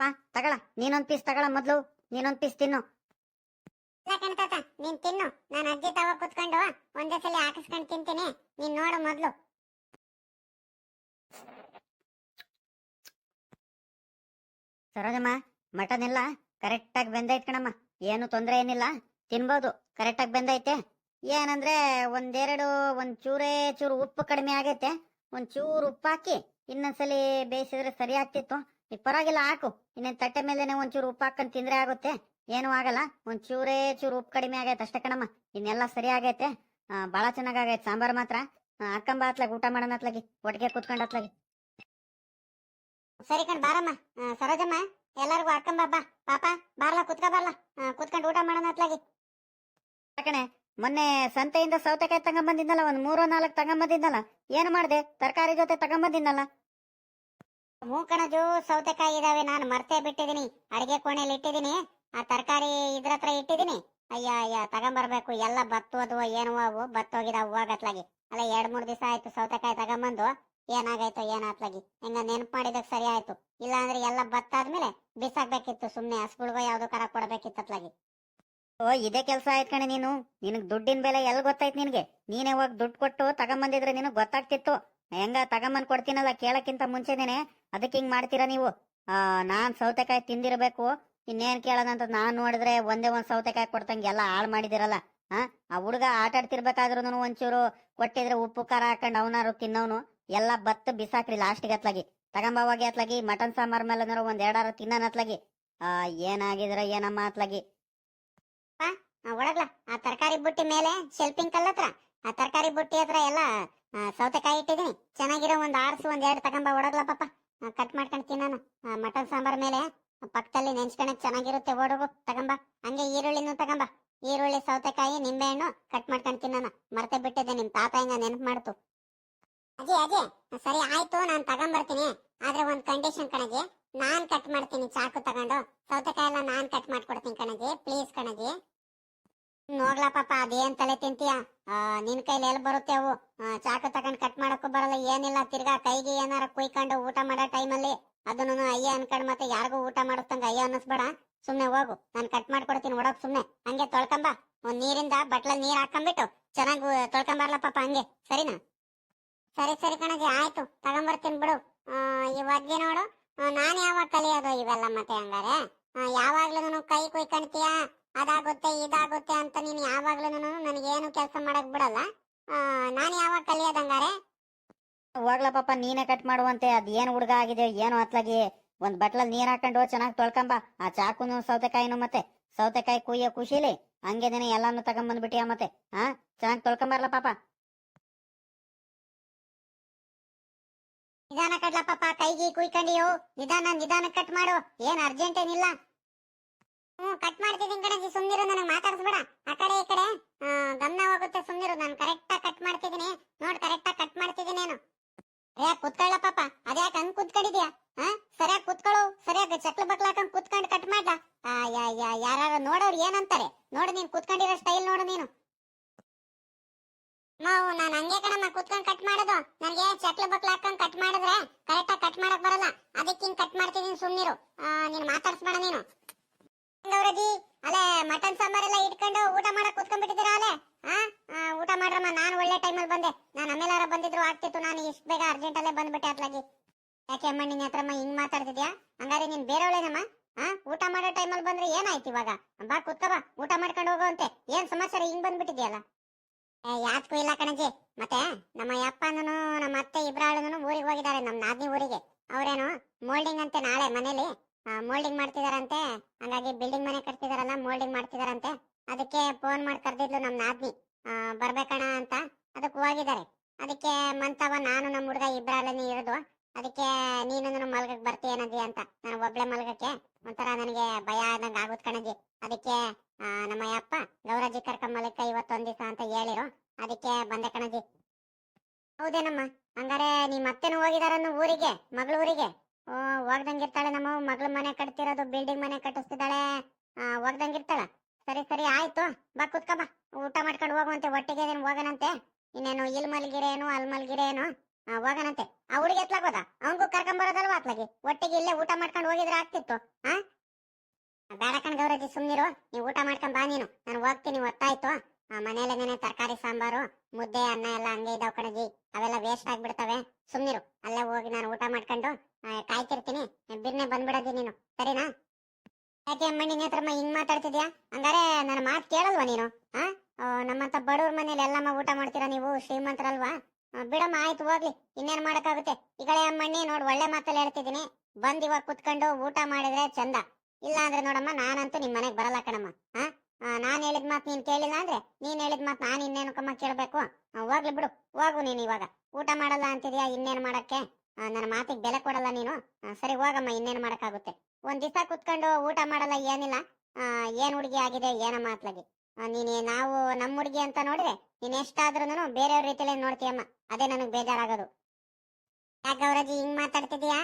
ಪಾ ತಗಳ. ನೀನೊಂದ್ ಪೀಸ್ ತಗಳ ಮೊದ್ಲು. ನೀನೊಂದ್ ಪೀಸ್ ತಿನ್ನು. ಇಲ್ಲ ಕಣ್ ತಾತ ನೀನ್ ತಿನ್ನು. ನಾನು ಅಜ್ಜಿ ತಾವ ಕುತ್ಕೊಂಡು ಒಂದೇ ಸಲ ಹಾಕಿಸ್ಕೊಂಡು ತಿಂತೀನಿ. ನೀನ್ ನೋಡು ಮೊದ್ಲು. ಸರೋಜಮ್ಮ ಮಟನ್ ಎಲ್ಲ ಕರೆಕ್ಟಾಗಿ ಬೆಂದೈತ್ ಕಣಮ್ಮ. ಏನು ತೊಂದ್ರೆ ಏನಿಲ್ಲ. ತಿನ್ಬೋದು ಕರೆಕ್ಟಾಗಿ ಬೆಂದೈತೆ. ಏನಂದ್ರೆ ಒಂದೆರಡು, ಒಂದ್ ಚೂರೇ ಚೂರು ಉಪ್ಪು ಕಡಿಮೆ ಆಗೈತೆ. ಒಂದ್ ಚೂರು ಉಪ್ಪು ಹಾಕಿ ಇನ್ನೊಂದ್ಸಲಿ ಬೇಯಿಸಿದ್ರೆ ಸರಿ ಆಗ್ತಿತ್ತು. ಈಗ ಪರವಾಗಿಲ್ಲ, ಹಾಕು. ಇನ್ನೇನ್ ತಟ್ಟೆ ಮೇಲೆನೆ ಒಂಚೂರು ಉಪ್ಪು ಹಾಕೊಂಡ್ ತಿಂದ್ರೆ ಆಗುತ್ತೆ. ಏನು ಆಗಲ್ಲ. ಒಂದ್ ಚೂರೇ ಚೂರು ಉಪ್ಪು ಕಡಿಮೆ ಆಗೈತೆ ಅಷ್ಟೇ ಕಣಮ್ಮ. ಇನ್ನೆಲ್ಲ ಸರಿ ಆಗೈತೆ. ಬಹಳ ಚೆನ್ನಾಗ್ ಚೆನ್ನಾಗೈತೆ ಸಾಂಬಾರ್ ಮಾತ್ರ. ಅಕ್ಕಂಬ ಹತ್ಲಾಗ ಊಟ ಮಾಡೋಣ ಹತ್ಲಾಗಿ ಒಟ್ಟಿಗೆ ಕುತ್ಕೊಂಡ್ ಅತ್ಲಾಗಿ ಸರಿ ಕಣ್ ಬಾರಮ್ಮ. ಸರೋಜಮ್ಮ ಎಲ್ಲರಿಗೂ ಅಕ್ಕಂಬ ಬಾ. ಪಾಪ ಬಾರ್ಲಾ ಕುತ್ಕ ಬಾರ್ಲಾ. ಕುತ್ಕೊಂಡು ಊಟ ಮಾಡೋಣ ಅತ್ಲಾಗಿ ಕಣೆ ಮೊನ್ನೆ ಸಂತೆಯಿಂದ ಸೌತೆಕಾಯಿ ತಗೊಂಬಂದಿದ್ನಲ್ಲ ಒಂದ್ ಮೂರೋ ನಾಲ್ಕು ತಗೊಂಬಂದಿದ್ನಲ್ಲ ಏನು ಮಾಡ್ದೆ? ತರಕಾರಿ ಜೊತೆ ತಗೊಂಬಂದಿದ್ನಲ್ಲ. ಮೂಕಣಜು ಸೌತೆಕಾಯಿ ಇದಾವೆ ನಾನು ಮರ್ತೇ ಬಿಟ್ಟಿದೀನಿ ಅಡಿಗೆ ಕೋಣೆಯಲ್ಲಿ ಇಟ್ಟಿದೀನಿ ಆ ತರಕಾರಿ ಇದ್ರ ಹತ್ರ ಇಟ್ಟಿದೀನಿ ಅಯ್ಯ ಅಯ್ಯ ತಗೊಂಬರ್ಬೇಕು ಎಲ್ಲ ಬತ್ತೋದು ಏನೋ ಅವು ಬತ್ತೋಗಿದಾವು ಹೂವಾಗತ್ಲಾಗಿ ಅಲ್ಲ, ಎರಡ್ ಮೂರ್ ದಿವಸ ಆಯ್ತು, ಸೌತೆಕಾಯಿ ತಗೊಂಬಂದು. ಏನಾಗೈತೋ, ಏನಾತ್ಲಾಗಿ. ಹೆಂಗ ನೆನಪು ಮಾಡಿದಕ್ ಸರಿ ಆಯ್ತು. ಇಲ್ಲ ಅಂದ್ರೆ ಎಲ್ಲ ಬತ್ತಾದ್ಮೇಲೆ ಬಿಸಾಕ್ಬೇಕಿತ್ತು ಸುಮ್ನೆ, ಹಸ್ಗುಳ್ಗೋ ಯಾವ್ದು ಕರ ಕೊಡ್ಬೇಕಿತ್ತು ಅತ್ಲಾಗಿ ಓ, ಇದೇ ಕೆಲಸ ಆಯ್ತ್ ಕಣೆ ನೀನು. ನಿನಗ್ ದುಡ್ಡಿನ ಬೆಲೆ ಎಲ್ಲಿ ಗೊತ್ತಾಯ್ತು ನಿನಗೆ? ನೀನೇ ಹೋಗಿ ದುಡ್ಡು ಕೊಟ್ಟು ತಗೊಂಬಂದಿದ್ರೆ ನಿನಗ್ ಗೊತ್ತಾಗ್ತಿತ್ತು. ಹೆಂಗ ತಗೊಂಬಂದ್ ಕೊಡ್ತೀನಲ್ಲ ಕೇಳಕ್ಕಿಂತ ಮುಂಚೆನೇನೆ. ಅದಕ್ಕೆ ಹಿಂಗ್ ಮಾಡ್ತೀರಾ ನೀವು? ಆ, ನಾನ್ ಸೌತೆಕಾಯಿ ತಿಂದಿರಬೇಕು. ಇನ್ನೇನ್ ಕೇಳದಂತ ನಾನ್ ನೋಡಿದ್ರೆ ಒಂದೇ ಒಂದ್ ಸೌತೆಕಾಯಿ ಕೊಡ್ತಂಗೆ ಎಲ್ಲ ಹಾಳು ಮಾಡಿದಿರಲ್ಲ. ಆ ಆ ಹುಡುಗ ಆಟ ಆಡ್ತಿರ್ಬೇಕಾದ್ರೂ ಒಂಚೂರು ಕೊಟ್ಟಿದ್ರೆ ಉಪ್ಪು, ಖಾರ ಹಾಕೊಂಡು ಅವನಾರು ತಿನ್ನವನು ಎಲ್ಲ ಬತ್ತ ಬಿಸಾಕ್ರಿ ಲಾಸ್ಟಿಗೆ ಅತ್ಲಾಗಿ. ಹೋಗಿ ಅತ್ಲಾಗಿ ಮಟನ್ ಸಾಂಬಾರ್ ಮೇಲೆ ಒಂದ್ ಎರಡಾರು ತಿನ್ನೋನ್ ಅತ್ಲಾಗಿ. ಆ, ಏನಾಗಿದ್ರ ಏನಮ್ಮ ಅತ್ಲಾಗಿ? ಒಳಗ್ಲ, ಆ ತರಕಾರಿ ಬುಟ್ಟಿ ಮೇಲೆ ಶೆಲ್ಪಿಂಗ್ ಕಲ್ ಹತ್ರ. ಆ ತರಕಾರಿ ಬುಟ್ಟಿ ಹತ್ರ ಎಲ್ಲ ಸೌತೆಕಾಯಿ ಇಟ್ಟಿದೀನಿ. ಚೆನ್ನಾಗಿರೋ ಒಂದ್ ಆರ್ಸು, ಒಂದ್ ಎರಡು ತಗೊಂಬ ಒಡಗ್ಲ ಪಾಪ. ಕಟ್ ಮಾಡ್ಕೊಂಡು ತಿನ್ನೋಣ. ಮಟನ್ ಸಾಂಬಾರ್ ಮೇಲೆ ಪಕ್ಕದಲ್ಲಿ ನೆನ್ಸ್ಕೊಳಕ್ ಚೆನ್ನಾಗಿರುತ್ತೆ ಓಡೋಗು. ತಗೊಂಬ ಹಂಗೆ ಈರುಳ್ಳಿನೂ ತಗೊಂಬ ಈರುಳ್ಳಿ, ಸೌತೆಕಾಯಿ, ನಿಂಬೆಹಣ್ಣು ಕಟ್ ಮಾಡ್ಕೊಂಡು ತಿನ್ನೋಣ. ಮರ್ತೆ ಬಿಟ್ಟಿದ್ದೆ ನಿಮ್ ತಾತ ಹಿಂಗ ನೆನಪು ಮಾಡ್ತು. ಅಜಿ ಅಜಿ ಸರಿ ಆಯ್ತು, ನಾನ್ ತಗೊಂಬರ್ತೀನಿ. ಆದ್ರೆ ಒಂದ್ ಕಂಡೀಷನ್ ಕಣಜಿ, ನಾನ್ ಕಟ್ ಮಾಡ್ತೀನಿ ಚಾಕು ತಗೊಂಡು. ಸೌತೆಕಾಯಿ ಎಲ್ಲ ನಾನ್ ಕಟ್ ಮಾಡ್ಕೊಡ್ತೀನಿ ಕಣಜಿ ಪ್ಲೀಸ್ ಕಣಜಿ. ನೋಡ್ಲಾ ಪಾಪ ಅದೇನ್ ತಲೆ ತಿಂತೀಯ? ನಿನ್ ಕೈಲಿ ಎಲ್ಲಿ ಬರುತ್ತೆ ಅವು? ಚಾಕು ತಗೊಂಡ್ ಕಟ್ ಮಾಡಕ್ಕೂ ಬರಲ್ಲ, ಏನಿಲ್ಲ, ತಿರ್ಗಾ ಕೈಗೆ ಏನಾರ ಕುಯ್ಕೊಂಡು ಊಟ ಮಾಡೋ ಟೈಮಲ್ಲಿ ಅದನ್ನು ಅಯ್ಯ ಅನ್ಕೊಂಡ್ ಮತ್ತೆ ಯಾರಿಗೂ ಊಟ ಮಾಡಿಸ್ತಂಗ ಅಯ್ಯ ಅನ್ನಿಸ್ಬೇಡ. ಸುಮ್ನೆ ಹೋಗು. ನಾನ್ ಕಟ್ ಮಾಡ್ಕೊಡ್ತೀನಿ ಒಡಕ್ ಸುಮ್ನೆ. ಹಂಗೆ ತೊಳ್ಕೊಂಬ. ಒಂದ್ ನೀರಿಂದ ಬಟ್ಲಲ್ಲಿ ನೀರ್ ಹಾಕೊಂಡ್ಬಿಟ್ಟು ಚೆನ್ನಾಗಿ ತೊಳ್ಕೊಂಬರ್ಲ ಪಾಪ ಹಂಗೆ. ಸರಿನಾ? ಸರಿ ಸರಿ ಕಣಜಿ. ಆಯ್ತು. ತಗೊಂಬರ್ತೀನಿ ಬಿಡು. ಆ, ಇವಾಗ್ಗೆ ನೋಡು. ನಾನ್ ಯಾವಾಗ ಕಲಿಯೋದು ಇವೆಲ್ಲ ಮತ್ತೆ ಹಂಗಾರೆ? ಯಾವಾಗ್ಲೂ ಕೈ ಕುಯ್ಕೊಂತೀಯ ಅದಾಗುತ್ತೆ ಇದಾಗುತ್ತೆ ಅಂತ ನೀನು ಯಾವಾಗ್ಲೂ ನನಗೇನು ಕೆಲಸ ಮಾಡಕ್ ಬಿಡಲ್ಲ. ನಾನ್ ಯಾವಾಗ ಕಲಿಯೋದಂಗಾರೆ ಹೋಗ್ಲ ಪಾಪ, ನೀನೇ ಕಟ್ ಮಾಡುವಂತೆ, ಅದ್ ಏನ್ ಹುಡುಗ ಆಗಿದೆ, ಏನು ಅತ್ಲಾಗಿ? ಒಂದ್ ಬಟ್ಲಲ್ಲಿ ನೀರ್ ಹಾಕೊಂಡು ಚೆನ್ನಾಗಿ ತೊಳ್ಕೊಂಬ. ಆ ಚಾಕುನು ಸೌತೆಕಾಯಿನು ಮತ್ತೆ. ಸೌತೆಕಾಯಿ ಕುಯ್ಯ ಖುಷಿಲಿ ಹಂಗೇನೆ ಎಲ್ಲಾನು ತಗೊಂಬಂದ್ಬಿಟ್ಟಿಯ ಮತ್ತೆ ಹಾ ಚೆನ್ನಾಗಿ ತೊಳ್ಕೊಂಬರ್ಲ ಪಾಪ. ನಿಧಾನ ಕಟ್ಲ ಪಾಪ, ಕೈಗಿ ಕುಯ್ಕೊಂಡಿಯೋ, ನಿಧಾನ ನಿಧಾನ ಕಟ್ ಮಾಡು, ಏನ್ ಅರ್ಜೆಂಟ್ ಏನಿಲ್ಲ. ಹ್ಮ್ ಕಟ್ ಮಾಡ್ತಿದ್ದೀನಿ ಕಣಜಿ, ಸುಮ್ನಿರು, ನನಗೆ ಮಾತಾಡಿಸ್ಬೇಡ. ಆ ಕಡೆ, ಈ ಕಡೆ ಗಮನ ಹೋಗುತ್ತೆ ಸುಮ್ನಿರು, ನಾನು ಕರೆಕ್ಟಾಗಿ ಕಟ್ ಮಾಡ್ತಿದ್ದೀನಿ ನೋಡ್ ಕರೆಕ್ಟಾಗಿ ಕಟ್ ಮಾಡ್ತಿದ್ದೀನಿ ನಾನು ಏ ಕುತ್ಕೊಳ್ಳ ಪಾಪ. ಅದ್ಯಾಕ ಹಂಗ್ ಕುತ್ಕೊಂಡಿದ್ಯಾ? ಹಾ ಸರಿಯಾಗಿ ಕುತ್ಕೊಳ್ಳು. ಸರಿಯಾಗಿ ಚಕ್ಲ ಬಕ್ಲ ಹಾಕೊಂಡ್ ಕುತ್ಕೊಂಡು ಕಟ್ ಮಾಡ್ಲಾ? ಯಾರು ನೋಡೋರು ಏನಂತಾರೆ? ನೋಡು ನೀನ್ ಕುತ್ಕೊಂಡಿರೋ ಸ್ಟೈಲ್ ನೋಡು ನೀನು. ಮಾವು, ನಾನು ಹಂಗೆ ಕಣಮ್ಮ ಕುತ್ಕೊಂಡ್ ಕಟ್ ಮಾಡೋದು. ನನಗೆ ಚಕ್ಲ ಬಕ್ಲ ಹಾಕೊಂಡ್ ಕಟ್ ಮಾಡಿದ್ರೆ ಕರೆಕ್ಟಾಗಿ ಕಟ್ ಮಾಡಕ್ ಬರಲ್ಲ. ಅದಕ್ಕೆ ಹಿಂಗ್ ಕಟ್ ಮಾಡ್ತಿದೀನಿ ಸುಮ್ನಿರು. ನೀನ್ ಮಾತಾಡ್ಸ್ಬೇಡ ನೀನು. ಗೌರಜಿ? ಅಲ್ಲೇ ಮಟನ್ ಸಾಂಬಾರೆಲ್ಲ ಇಟ್ಕೊಂಡು ಊಟ ಮಾಡಕ್ ಕುತ್ಕೊಂಡ್ಬಿಟ್ಟಿದ್ದೀರಾ ಅಲ್ಲೇ? ಊಟ ಮಾಡ್ರಮ್ಮ, ನಾನು ಒಳ್ಳೆ ಟೈಮಲ್ಲಿ ಬಂದೆ. ನಾನು ಆಮೇಲಾರ ಬಂದಿದ್ರು, ಆಗ್ತಿತ್ತು. ನಾನು ಇಷ್ಟು ಬೇಗ ಅರ್ಜೆಂಟ್ ಅಲ್ಲೇ ಬಂದ್ಬಿಟ್ಟೆ ಅತ್ಲಾಗಿ ಯಾಕೆ ಅಮ್ಮ ನಿನ್ನ ಹತ್ರಮ್ಮ ಹಿಂಗ್ ಮಾತಾಡ್ತಿದ್ಯಾ? ಹಂಗಾರೆ ನೀನ್ ಬೇರೆಯವಳೇನಮ್ಮ? ಹಾ ಊಟ ಮಾಡೋ ಟೈಮಲ್ಲಿ ಬಂದ್ರೆ ಏನಾಯ್ತು ಇವಾಗ? ಬಾ, ಕುತ್ಕ, ಬಾ. ಊಟ ಮಾಡ್ಕೊಂಡು ಹೋಗುವಂತೆ ಏನ್ ಸಮಸ್ಯೆ ಹಿಂಗ್ ಬಂದ್ಬಿಟ್ಟಿದ್ಯಲ್ಲ? ಏ, ಯಾತ್ಗೂ ಇಲ್ಲ ಕಣಜಿ. ಮತ್ತೆ ನಮ್ಮ ಯಪ್ಪನೂ ನಮ್ಮ ಅತ್ತೆ ಇಬ್ರಾಳನು ಊರಿಗೆ ಹೋಗಿದ್ದಾರೆ. ನಮ್ಮ ನಾದ್ನಿ ಊರಿಗೆ. ಅವ್ರೇನು ಮೋಲ್ಡಿಂಗ್ ಅಂತೆ ನಾಳೆ ಮನೇಲಿ. ಮೋಲ್ಡಿಂಗ್ ಮಾಡ್ತಿದಾರಂತೆ. ಹಂಗಾಗಿ ಬಿಲ್ಡಿಂಗ್ ಮನೆ ಕಟ್ತಿದಾರಲ್ಲ ಮೋಲ್ಡಿಂಗ್ ಮಾಡ್ತಿದಾರಂತೆ. ಅದಕ್ಕೆ ಫೋನ್ ಮಾಡಿ ಕರೆದಿದ್ಲು ನಮ್ಮ ನಾದ್ನಿ. ಬರ್ಬೇಕಣ ಅಂತ. ಅದಕ್ಕೆ ಹೋಗಿದ್ದಾರೆ. ಅದಕ್ಕೆ ಮಂತವ ನಾನು ನಮ್ಮ ಹುಡುಗ ಇಬ್ಬರಲ್ಲೇ ಇರೋದು. ಅದಕ್ಕೆ ನೀನು ಮಲ್ಗಕ್ ಬರ್ತೀಯನದಿ ಅಂತ. ನಾನು ಒಬ್ಳೆ ಮಲ್ಗಕ್ಕೆ. ಒಂಥರ ನನಗೆ ಭಯ ಆದಂಗ ಆಗುತ್ತೆ ಕಣಜಿ. ಅದಕ್ಕೆ ನಮ್ಮ ಅಪ್ಪ, ಗೌರಜ್ಜಿ ಮಲಕ್ಕ ಇವತ್ತೊಂದ್ ದಿವಸ ಅಂತ ಹೇಳಿರು. ಅದಕ್ಕೆ ಬಂದೆ ಕಣಜಿ. ಹೌದೇನಮ್ಮ? ಹಂಗಾರೆ ನೀ ಅತ್ತೆನೂ ಹೋಗಿದಾರನ್ನು ಊರಿಗೆ, ಮಗಳ ಊರಿಗೆ? ಓ ಹೋಗ್ದಂಗಿರ್ತಾಳೆ ನಮ್ಮ ಮಗಳ ಮನೆ ಕಟ್ತಿರೋದು ಬಿಲ್ಡಿಂಗ್ ಮನೆ ಕಟ್ಟಿಸ್ತಿದ್ದಾಳೆ. ಹೋಗ್ದಂಗಿರ್ತಾಳ ಸರಿ ಸರಿ ಆಯ್ತು. ಬಾ ಕುತ್ಕ ಬಾ. ಊಟ ಮಾಡ್ಕೊಂಡು ಹೋಗುವಂತೆ ಒಟ್ಟಿಗೆ ಏನೇನು ಹೋಗನಂತೆ ಇನ್ನೇನು ಇಲ್ ಮಲ್ಗಿರೇನು ಅಲ್ ಮಲ್ಗಿರೇನು? ಏನು ಹೋಗನಂತೆ ಆ ಹುಡುಗಿ ಎತ್ಲಾಗೋದ? ಕರ್ಕೊಂಡ್ ಬರೋದಲ್ವಾ ಅತ್ಲಾಗಿ? ಒಟ್ಟಿಗೆ ಇಲ್ಲೇ ಊಟ ಮಾಡ್ಕೊಂಡು ಹೋಗಿದ್ರೆ ಆಗ್ತಿತ್ತು ಹಾ ಬೇಡ ಕಣ್ ಗೌರಜಿ ಸುಮ್ನಿರು. ನೀವು ಊಟ ಮಾಡ್ಕೊಂಡ್ ಬಾ ನೀನು. ನಾನು ಹೋಗ್ತೀನಿ ಒತ್ತಾಯ್ತು ಆ, ಮನೇಲೇನೆ ತರಕಾರಿ ಸಾಂಬಾರು ಮುದ್ದೆ ಅನ್ನ ಎಲ್ಲ ಹಂಗೆ ಇದಾವ್ ಕಣಜಿ ಅವೆಲ್ಲ ವೇಸ್ಟ್ ಆಗ್ಬಿಡ್ತವೆ. ಸುಮ್ನಿರು. ಅಲ್ಲೇ ಹೋಗಿ ನಾನು ಊಟ ಮಾಡ್ಕೊಂಡು ಕಾಯ್ತಿರ್ತೀನಿ. ಬಿರ್ನೆ ಬಂದ್ಬಿಡೋದಿ ನೀನು. ಸರಿನಾ? ಯಾಕೆ ಅಮ್ಮ ನಿನ್ನ ಹತ್ರಮ್ಮ ಹಿಂಗ್ ಮಾತಾಡ್ತಿದ್ಯಾ? ಹಂಗಾರೆ ನನ್ನ ಮಾತು ಕೇಳಲ್ವಾ ನೀನು? ಆ? ನಮ್ಮಂತ ಬಡವ್ರ ಮನೇಲಿ ಎಲ್ಲಮ್ಮ ಊಟ ಮಾಡ್ತೀರಾ ನೀವು? ಶ್ರೀಮಂತರಲ್ವಾ? ಬಿಡಮ್ಮ, ಆಯ್ತು, ಹೋಗ್ಲಿ. ಇನ್ನೇನ್ ಮಾಡಕ್ಕಾಗುತ್ತೆ? ಈಗಳೆ ಅಮ್ಮಣ್ಣಿ ನೋಡ್ ಒಳ್ಳೆ ಮಾತಲ್ಲಿ ಹೇಳ್ತಿದ್ದೀನಿ. ಬಂದ್ ಇವಾಗ ಕುತ್ಕೊಂಡು ಊಟ ಮಾಡಿದ್ರೆ ಚಂದ. ಇಲ್ಲ ಅಂದ್ರೆ ನೋಡಮ್ಮ, ನಾನಂತೂ ನಿಮ್ ಮನೆಗ್ ಬರಲ್ಲ ಕಣಮ್ಮ. ಆ? ನಾನ್ ಹೇಳಿದ ಮಾತು ನೀನ್ ಕೇಳಿಲ್ಲ ಅಂದ್ರೆ ನೀನ್ ಹೇಳಿದ ಮಾತು ನಾನು ಇನ್ನೇನು ಕಮ್ಮ ಕೇಳ್ಬೇಕು ಹೋಗ್ಲಿ ಬಿಡು. ಹೋಗು ನೀನ್ ಇವಾಗ. ಊಟ ಮಾಡಲ್ಲ ಅಂತಿದ್ಯಾ ಇನ್ನೇನ್ ಮಾಡಕ್ಕೆ? ನನ್ನ ಮಾತಿಗೆ ಬೆಲೆ ಕೊಡಲ್ಲ ನೀನು? ಸರಿ ಹೋಗಮ್ಮ, ಇನ್ನೇನು ಮಾಡೋಕ್ಕಾಗುತ್ತೆ? ಒಂದ್ ದಿವಸ ಕುತ್ಕೊಂಡು ಊಟ ಮಾಡಲ್ಲ ಏನಿಲ್ಲ. ಏನು ಹುಡುಗಿ ಆಗಿದೆ ಏನಮ್ಮ ಮಾತ್ಲಾಗಿ? ನೀನು, ನಾವು ನಮ್ಮ ಹುಡುಗಿ ಅಂತ ನೋಡಿದ್ರೆ ನೀನ್ ಎಷ್ಟಾದ್ರೂ ಬೇರೆಯವ್ರ ರೀತಿಯಲ್ಲಿ ನೋಡ್ತೀಯಮ್ಮ. ಅದೇ ನನಗೆ ಬೇಜಾರಾಗೋದು. ಯಾಕೆ ಗೌರಜಿ ಹಿಂಗ್ ಮಾತಾಡ್ತಿದ್ಯಾ?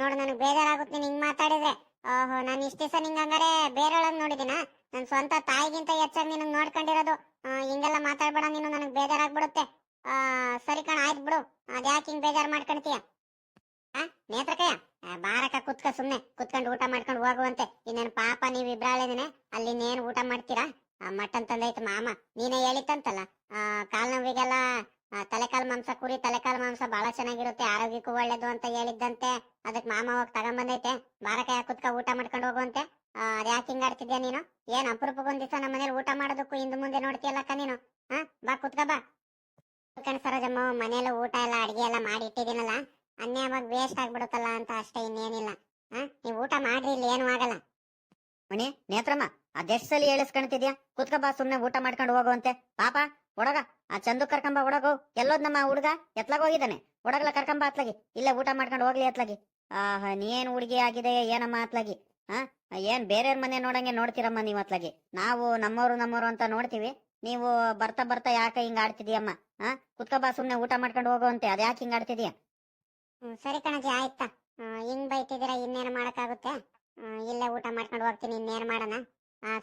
ನೋಡು, ನನಗೆ ಬೇಜಾರಾಗುತ್ತೆ ನೀನು ಹಿಂಗ್ ಮಾತಾಡಿದ್ರೆ. ಓಹೋ, ನಾನು ಇಷ್ಟು ದಿವಸ ನಿಂಗ್ ಹಂಗಾರೆ ಬೇರೆಯೊಳಗ್ ನೋಡಿದಿನ ನನ್ನ ಸ್ವಂತ ತಾಯಿಗಿಂತ ಹೆಚ್ಚಾಗಿ ನಿನಗ್ ನೋಡ್ಕೊಂಡಿರೋದು. ಹಿಂಗೆಲ್ಲ ಮಾತಾಡ್ಬೇಡ ನೀನು, ನನಗ್ ಬೇಜಾರಾಗ್ಬಿಡುತ್ತೆ. ಸರಿ ಕಣ, ಆಯ್ತು ಬಿಡು. ಅದ್ಯಾಕೆ ಹಿಂಗ್ ಬೇಜಾರ್ ಮಾಡ್ಕೊಂತೀಯ ಆ ನೇತ್ರಕಯ್ಯ ಬಾರಕ ಕುತ್ಕ ಸುಮ್ನೆ ಕುತ್ಕೊಂಡು ಊಟ ಮಾಡ್ಕೊಂಡು ಹೋಗುವಂತೆ. ಇನ್ನೇನು ಪಾಪ ನೀವ್ ಇಬ್ರಾಳೇನೆ ಅಲ್ಲಿ ಇನ್ನೇನು ಊಟ ಮಾಡ್ತೀರಾ? ಮಟನ್ ತಂದೈತೆ ಮಾಮ ನೀನೇ ಹೇಳಿತ್ತಂತಲ್ಲ. ಆ, ಕಾಲ್ ನೋವಿಗೆಲ್ಲ ತಲೆಕಾಲ್ ಮಾಂಸ ಕುರಿ ತಲೆಕಾಲ್ ಮಾಂಸ ಬಹಳ ಚೆನ್ನಾಗಿರುತ್ತೆ ಆರೋಗ್ಯಕ್ಕೂ ಒಳ್ಳೇದು ಅಂತ ಹೇಳಿದ್ದಂತೆ. ಅದಕ್ ಮಾಮ ಹೋಗಿ ತಗೊಂಬಂದೈತೆ ಬಾರಕಾಯ ಕುತ್ಕ ಊಟ ಮಾಡ್ಕೊಂಡು ಹೋಗುವಂತೆ. ಅದ್ಯಾಕೆ ಹಿಂಗಾಡ್ತಿದ್ಯಾ ನೀನು? ಏನ್ ಅಪರೂಪಕ್ಕೆ ಒಂದ್ ದಿವಸ ನಮ್ಮ ಮನೇಲಿ ಊಟ ಮಾಡೋದಕ್ಕೂ ಹಿಂದೆ ಮುಂದೆ ನೋಡ್ತೀಯಲ್ಲಕ್ಕ ನೀನು? ಹಾ ಬಾ ಕುತ್ಕ ಬಾ. ಕಣ್ ಸರೋಜಮ್ಮ ಮನೇಲಿ ಊಟ ಎಲ್ಲ ಅಡಿಗೆ ಎಲ್ಲ ಮಾಡಿ ಇಟ್ಟಿದ್ದೀನಲ್ಲ. ಅನ್ಯಾವಾಗ ವೇಸ್ಟ್ ಆಗ್ಬಿಡುತ್ತಲ್ಲ ಅಂತ ಅಷ್ಟೇ ಇನ್ನೇನಿಲ್ಲ. ಹಾ? ನೀವು ಊಟ ಮಾಡ್ರಿ, ಇಲ್ಲಿ ಏನು ಆಗಲ್ಲ. ಮಣಿ ನೇತ್ರಮ್ಮ, ಆ ಸಲ ಹೇಳಿಸ್ಕೊಂತಿದ್ಯಾ ಕುತ್ಕ ಬಾ, ಸುಮ್ನೆ ಊಟ ಮಾಡ್ಕೊಂಡು ಹೋಗುವಂತೆ. ಪಾಪ, ಒಡಗ, ಆ ಚಂದು ಕರ್ಕಂಬ ಒಡಗು. ಎಲ್ಲೋದ್ ನಮ್ಮ ಹುಡುಗ ಎತ್ಲಾಗ ಹೋಗಿದ್ದಾನೆ. ಒಡಗಲ ಕರ್ಕಂಬ ಅತ್ಲಾಗಿ. ಇಲ್ಲೇ ಊಟ ಮಾಡ್ಕೊಂಡು ಹೋಗ್ಲಿ ಅತ್ಲಾಗಿ. ಆಹಾ, ನೀನ್ ಹುಡುಗಿ ಆಗಿದೆ, ಏನಮ್ಮ ಅತ್ಲಾಗಿ? ಹಾ? ಏನ್ ಬೇರೆಯವ್ರ ಮನೆ ನೋಡಂಗೆ ನೋಡ್ತೀರಮ್ಮ ನೀವ್ ಅತ್ಲಾಗಿ? ನಾವು ನಮ್ಮವರು ನಮ್ಮವರು ಅಂತ ನೋಡ್ತೀವಿ. ನೀವು ಬರ್ತಾ ಬರ್ತಾ ಯಾಕೆ ಹಿಂಗ್ ಆಡ್ತಿದ್ಯಮ್ಮ ಹಾ? ಕುತ್ಕ ಬಾ, ಸುಮ್ನೆ ಊಟ ಮಾಡ್ಕೊಂಡು ಹೋಗುವಂತೆ. ಅದ್ಯಾಕೆ ಹಿಂಗ ಆಡ್ತಿದ್ಯಾ ಸರಿ ಕಣಜಿ, ಆಯ್ತಾ. ಹಿಂಗ್ ಬೈತಿದೀರ ಇನ್ನೇನು ಮಾಡಕ್ಕಾಗುತ್ತೆ? ಇಲ್ಲೇ ಊಟ ಮಾಡ್ಕೊಂಡು ಹೋಗ್ತೀನಿ, ಇನ್ನೇನು ಮಾಡೋಣ?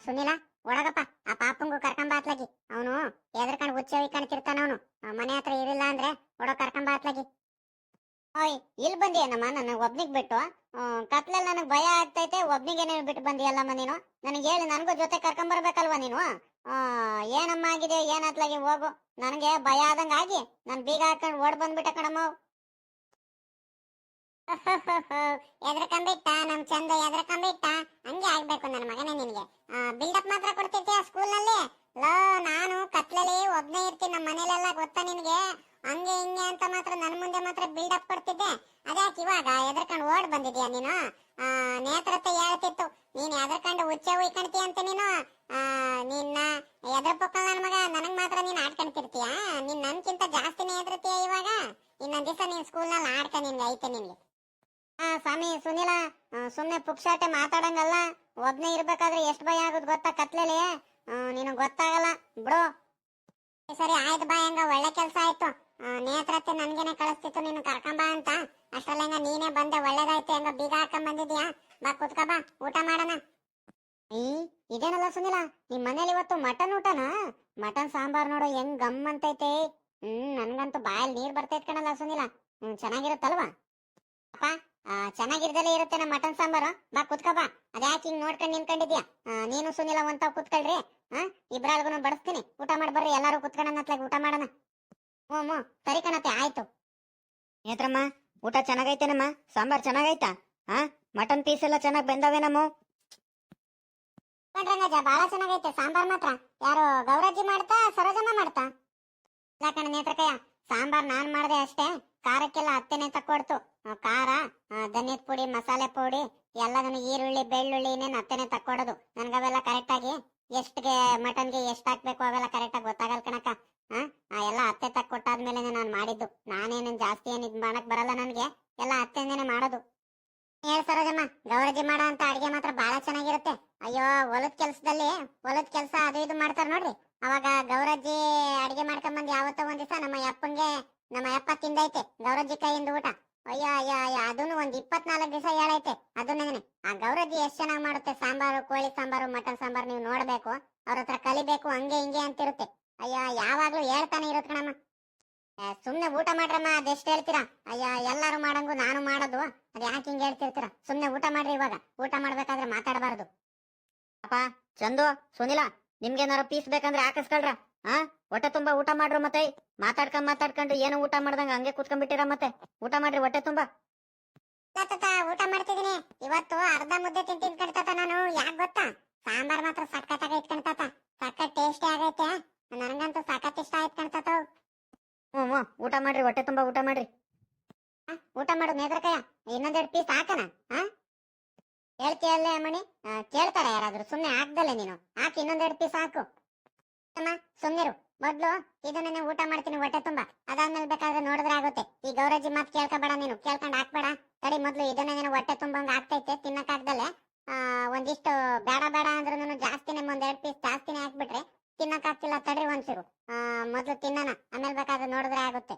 ಸುನಿಲ, ಒಳಗಪ್ಪ, ಆ ಪಾಪಂಗು ಕರ್ಕೊಂಬಾತ್ಲಾಗಿ. ಅವನು ಎದ್ರಕಂಡ್ ಹುಚ್ಚ ಕಾಣ್ತಿರ್ತಾನ ಅವನು. ಮನೆ ಹತ್ರ ಇರಿಲ್ಲ ಅಂದ್ರೆ ಒಡೋ ಕರ್ಕೊಂಬಾತ್ಲಾಗಿ. ಓಯ್ ಇಲ್ಲಿ ಬಂದಿಯೇನಮ್ಮ? ನನಗೆ ಒಬ್ನಿಗ್ ಬಿಟ್ಟು ಕತ್ಲಲ್ಲಿ ನನಗೆ ಭಯ ಆಗ್ತೈತೆ ಒಬ್ನಿಗೇನೆ ಬಿಟ್ಟು ಬಂದಿಯಲ್ಲಮ್ಮ ನೀನು? ನನಗೆ ಹೇಳಿ, ನನಗೂ ಜೊತೆ ಕರ್ಕೊಂಬರ್ಬೇಕಲ್ವಾ ನೀನು? ಏನಮ್ಮ ಆಗಿದೆ, ಏನಾತ್ಲಾಗಿ ಹೋಗು? ನನಗೆ ಭಯ ಆದಂಗಾಗಿ ಆಗಿ ನನ್ ಬೀಗ ಹಾಕೊಂಡು ಓಡ್ ಬಂದ್ಬಿಟ್ಟೆ ಕಣಮ್ಮ (laughs) ಎದ್ರಕಂಬಿಟ್ಟ, ನಮ್ ಚಂದ ಎದ್ರಕಂಬಿಟ್ಟ, ಹಂಗೆ ಆಗ್ಬೇಕು ನನ್ನ ಮಗನೇ ನಿನ್ಗೆ. ಬಿಲ್ಡಪ್ ಮಾತ್ರ ಕೊಡ್ತಿರ್ತೀಯ ಸ್ಕೂಲ್ನಲ್ಲಿ ಲೋ, ನಾನು ಕತ್ಲಲ್ಲಿ ಒಬ್ನೇ ಇರ್ತೀನಿ ನಮ್ಮ ಮನೇಲೆಲ್ಲ, ಗೊತ್ತಾ ನಿನ್ಗೆ? ಹಂಗೆ ಹಿಂಗೆ ಅಂತ ಮಾತ್ರ ನನ್ನ ಮುಂದೆ ಮಾತ್ರ ಬಿಲ್ಡಪ್ ಕೊಡ್ತಿದ್ದೆ. ಅದ್ಯಾಕೆ ಇವಾಗ ಎದ್ರಕಂಡು ಓಡ್ ಬಂದಿದ್ಯಾ ನೀನು? ನೇತ್ರತೆ ಹೇಳ್ತಿತ್ತು ನೀನ್ ಎದ್ರಕಂಡು ಹುಚ್ಚ ಉಯ್ಕಣ್ತೀಯ ಅಂತ ನೀನು? ನಿನ್ನ ಎದ್ರ ಪೊಕ್ಕಲ್ ನನ್ನ ಮಗ, ನನಗ್ ಮಾತ್ರ ನೀನ್ ಆಡ್ಕೊಂತಿರ್ತೀಯ ನಿನ್ ನನ್ಕಿಂತ ಜಾಸ್ತಿನೇ ಎದ್ರತೀಯ ಇವಾಗ? ಇನ್ನೊಂದ್ ದಿವಸ ನೀನ್ ಸ್ಕೂಲ್ನಲ್ಲಿ ಆಡ್ಕ ನಿನ್ಗೆ, ಐತೆ ನಿನ್ಗೆ. ಆ, ಸ್ವಾಮಿ, ಸುನಿಲ ಸುಮ್ನೆ ಪುಕ್ಷಾಟೆ ಮಾತಾಡಂಗಲ್ಲ. ಒಬ್ನೇ ಇರ್ಬೇಕಾದ್ರೆ ಎಷ್ಟು ಭಯ ಆಗುದ್ ಗೊತ್ತಾ ಕತ್ಲೆಲಿ ನೀನು ಗೊತ್ತಾಗಲ್ಲ. ಬ್ರೋ ಸರಿ, ಆಯ್ತು ಬಾ ಹೆಂಗ, ಒಳ್ಳೆ ಕೆಲ್ಸ ಆಯ್ತು. ನೇತ್ರತ್ತೆ ನನ್ಗೇನೆ ಕಳಿಸ್ತಿತ್ತು, ನೀನು ಕರ್ಕೊಂಬಾ ಅಂತ. ಅಷ್ಟಲ್ಲಂಗ ಹೆಂಗ ನೀನೇ ಬಂದೆ, ಒಳ್ಳೇದಾಯ್ತು. ಹೆಂಗ ಬೀಗ ಹಾಕೊಂಡ್ ಬಂದಿದ್ಯಾ? ಬಾ, ಕುತ್ಕ, ಬಾ. ಊಟ ಮಾಡೋಣ. ಈ ಇದೇನಲ್ಲ ಸುನಿಲ, ನಿಮ್ ಮನೇಲಿ ಇವತ್ತು ಮಟನ್ ಊಟನ? ಮಟನ್, ಸಾಂಬಾರ್ ನೋಡು, ಹೆಂಗ್ ಗಮ್ ಅಂತೈತೆ. ಹ್ಮ್, ನನ್ಗಂತೂ ಬಾಯಲ್ಲಿ ನೀರ್ ಬರ್ತೈತ್ ಕಣಲ್ಲ ಸುನಿಲ. ಹ್ಮ್, ಚೆನ್ನಾಗಿರುತ್ತಲ್ವಾ? ಅಪ್ಪ ಚೆನ್ನಾಗಿರ್ದಲೇ ಇರುತ್ತೆ ನಮ್ಮ ಮಟನ್ ಸಾಂಬಾರು. ಬಾ, ಕುತ್ಕೋ, ಬಾ. ಅದ್ಯಾಕೆ ಹಿಂಗ್ ನೋಡ್ಕೊಂಡು ನಿಂತ್ಕೊಂಡಿದ್ಯಾ? ನೀನು ಸುನಿಲ ಅಂತ ಕುತ್ಕೊಳ್ರಿ. ಹಾ ಇಬ್ರಾಳ್ಗುನು ಬಡಿಸ್ತೀನಿ. ಊಟ ಮಾಡಿ ಬರ್ರಿ, ಎಲ್ಲಾರು ಕುತ್ಕೊಳ್ಳೋಣ ಊಟ ಮಾಡೋಣ. ಹ್ಞೂ ಸರಿ ಕಣತ್ತೆ, ಆಯ್ತು. ಏತ್ರಮ್ಮ ಊಟ ಚೆನ್ನಾಗೈತೇನಮ್ಮ? ಸಾಂಬಾರ್ ಚೆನ್ನಾಗೈತಾ? ಹಾ ಮಟನ್ ಪೀಸ್ ಎಲ್ಲ ಚೆನ್ನಾಗಿ ಬೆಂದವೇನಮ್ಮ? ರಂಗಜ ಬಾಳ ಚೆನ್ನಾಗೈತೆ. ಸಾಂಬಾರ್ ಮಾತ್ರ. ಯಾರು ಗೌರಜ್ಜಿ ಮಾಡ್ತಾ, ಸರೋಜಮ್ಮ ಮಾಡ್ತಾ? ಕಣ ಸಾಂಬಾರ್ ನಾನ್ ಮಾಡ್ದೆ ಅಷ್ಟೇ. ಖಾರಕ್ಕೆಲ್ಲ ಹತ್ತನೇ ತಕ್ಕೊಡ್ತು. ಖಾರ ಧನ್ಯದ ಪುಡಿ, ಮಸಾಲೆ ಪುಡಿ, ಎಲ್ಲದನ್ನು ಈರುಳ್ಳಿ, ಬೆಳ್ಳುಳ್ಳಿ ಇನ್ನೇನು ಹತ್ತನೇ ತಕ್ಕೊಡೋದು. ನನಗೆ ಅವೆಲ್ಲ ಕರೆಕ್ಟಾಗಿ ಎಷ್ಟ್ಗೆ ಮಟನ್ಗೆ ಎಷ್ಟು ಹಾಕ್ಬೇಕು ಅವೆಲ್ಲ ಕರೆಕ್ಟಾಗಿ ಗೊತ್ತಾಗಲ್ಲ ಕಣಕ್ಕ. ಆ ಎಲ್ಲಾ ಎಲ್ಲ ಅತ್ತೆ ತಕ್ಕೊಟ್ಟಾದ್ಮೇಲೆ ನಾನು ಮಾಡಿದ್ದು. ನಾನೇನೇನು ಜಾಸ್ತಿ ಏನು ಮಾಡಕ್ ಬರಲ್ಲ ನನ್ಗೆ. ಎಲ್ಲ ಅತ್ತೆಂದೇನೆ ಮಾಡೋದು. ಹೇಳ್ ಸರೋಜಮ್ಮ, ಗೌರಜಿ ಮಾಡೋ ಅಂತ ಅಡಿಗೆ ಮಾತ್ರ ಬಹಳ ಚೆನ್ನಾಗಿರುತ್ತೆ. ಅಯ್ಯೋ, ಹೊಲದ ಕೆಲಸದಲ್ಲಿ, ಹೊಲದ ಕೆಲಸ ಅದು ಇದು ಮಾಡ್ತಾರ ನೋಡ್ರಿ. ಅವಾಗ ಗೌರಜ್ಜಿ ಅಡಿಗೆ ಮಾಡ್ಕೊಂಬಂದ್ ಯಾವತ್ತೋ ಒಂದ್ ದಿವಸ ನಮ್ಮ ಅಪ್ಪಂಗೆ ನಮ್ಮ ಅಪ್ಪ ತಿಂದೈತೆ, ಗೌರಜ್ಜಿ ಕೈಯಿಂದ ಊಟ. ಅಯ್ಯೋ ಅಯ್ಯೋ ಅಯ್ಯೋ ಅದನ್ನು ಒಂದ್ ಇಪ್ಪತ್ನಾಲ್ಕು ದಿವಸ ಹೇಳೈತೆ ಅದನ್ನೇ ಆ ಗೌರಜ್ಜಿ ಎಷ್ಟ್ ಚೆನ್ನಾಗ್ ಮಾಡುತ್ತೆ, ಸಾಂಬಾರು, ಕೋಳಿ ಸಾಂಬಾರು, ಮಟನ್ ಸಾಂಬಾರು ನೀವು ನೋಡ್ಬೇಕು, ಅವ್ರ ಹತ್ರ ಕಲಿಬೇಕು, ಹಂಗೆ ಹಿಂಗೆ ಅಂತಿರುತ್ತೆ. ಅಯ್ಯೋ, ಯಾವಾಗ್ಲೂ ಹೇಳ್ತಾನೆ ಇರುತ್ತೆ ಕಣಮ್ಮ. ಸುಮ್ನೆ ಊಟ ಮಾಡ್ರಮ್ಮ ಅದೆಷ್ಟ್ ಹೇಳ್ತೀರಾ? ಅಯ್ಯ, ಎಲ್ಲಾರು ಮಾಡಂಗು ನಾನು ಮಾಡೋದು, ಅದ್ ಯಾಕೆ ಹಿಂಗೆ ಹೇಳ್ತಿರ್ತೀರಾ? ಸುಮ್ನೆ ಊಟ ಮಾಡ್ರಿ ಇವಾಗ, ಊಟ ಮಾಡ್ಬೇಕಾದ್ರೆ ಮಾತಾಡಬಾರ್ದು. ಅಪ್ಪ, ಚಂದು, ಸುನಿಲ, ನಿಮ್ಗೇನಾರ ಪೀಸ್ ಬೇಕಂದ್ರೆ ಹಾಕಿಸ್ಕೊಳ್ರ. ಹಾ ಹೊಟ್ಟೆ ತುಂಬಾ ಊಟ ಮಾಡ್ರ ಮತ್ತೆ? ಮಾತಾಡ್ಕೊಂಡ್ ಮಾತಾಡ್ಕೊಂಡು ಏನು ಊಟ ಮಾಡ್ದಂಗ ಹಂಗೆ ಕುತ್ಕೊಂಡ್ಬಿಟ್ಟಿರ ಮತ್ತೆ? ಊಟ ಮಾಡ್ರಿ ಹೊಟ್ಟೆ ತುಂಬಾ. ತಾತ ಊಟ ಮಾಡ್ತಿದೀನಿ ಇವತ್ತು ಅರ್ಧ ಮುದ್ದೆ ತಿಂತಿದ್ ಕಣ್ತಾತ ನಾನು. ಯಾಕೆ ಗೊತ್ತಾ? ಸಾಂಬಾರ್ ಮಾತ್ರ ಸಖತ್ತಾಗೈತ್ ಕಣ್ತಾತ ಸಕ್ಕತ್ ಟೇಸ್ಟಿ ಆಗೈತೆ. ನನಗಂತೂ ಸಖತ್ ಇಷ್ಟ ಆಯ್ತು ಕಣ್ತಾತ ಹ್ಞೂ ಹ್ಞೂ ಊಟ ಮಾಡ್ರಿ ಹೊಟ್ಟೆ ತುಂಬಾ ಊಟ ಮಾಡ್ರಿ. ಊಟ ಮಾಡು ನೇತ್ರಕಾಯ ಇನ್ನೊಂದೆರಡು ಪೀಸ್ ಹಾಕನ? ಹಾ ಹೇಳ್ತೀಯಲ್ಲೇ ಮಣಿ ಕೇಳ್ತಾರ ಯಾರಾದ್ರೂ? ಸುಮ್ಮನೆ ಹಾಕ್ದಲ್ಲೇ ನೀನು. ಹಾಕಿ ಇನ್ನೊಂದೆರಡು ಪೀಸ್ ಹಾಕು. ಅಮ್ಮ, ಸುಮ್ನಿರು. ಮೊದ್ಲು ಇದನ್ನೇ ಊಟ ಮಾಡ್ತೀನಿ, ಹೊಟ್ಟೆ ತುಂಬಾ. ಅದಾದ್ಮೇಲೆ ಬೇಕಾದ್ರೆ ನೋಡಿದ್ರೆ ಆಗುತ್ತೆ. ಈ ಗೌರಜಿ ಮಾತ್ ಕೇಳ್ಕೊಬೇಡ ನೀನು. ಕೇಳ್ಕೊಂಡ್ ಹಾಕ್ಬೇಡ. ತಡಿ, ಮೊದ್ಲು ಇದನ್ನೇ ನೀನು ಹೊಟ್ಟೆ ತುಂಬಂಗ ಆಗ್ತೈತೆ ತಿನ್ನಕ್ ಆಗ್ದಲೆ ಆ, ಒಂದಿಷ್ಟು ಬೇಡ ಬೇಡ ಅಂದ್ರೂ ಜಾಸ್ತಿನೇ ಒಂದೆರಡು ಪೀಸ್ ಜಾಸ್ತಿನೇ ಹಾಕ್ಬಿಟ್ರೆ ತಿನ್ನಕ್ ಆಗ್ತಿಲ್ಲ ತಡ್ರಿ ಒಂಚೂರು. ಆ, ಮೊದ್ಲು ತಿನ್ನಣ. ಆಮೇಲೆ ಬೇಕಾದ್ರೆ ನೋಡಿದ್ರೆ ಆಗುತ್ತೆ.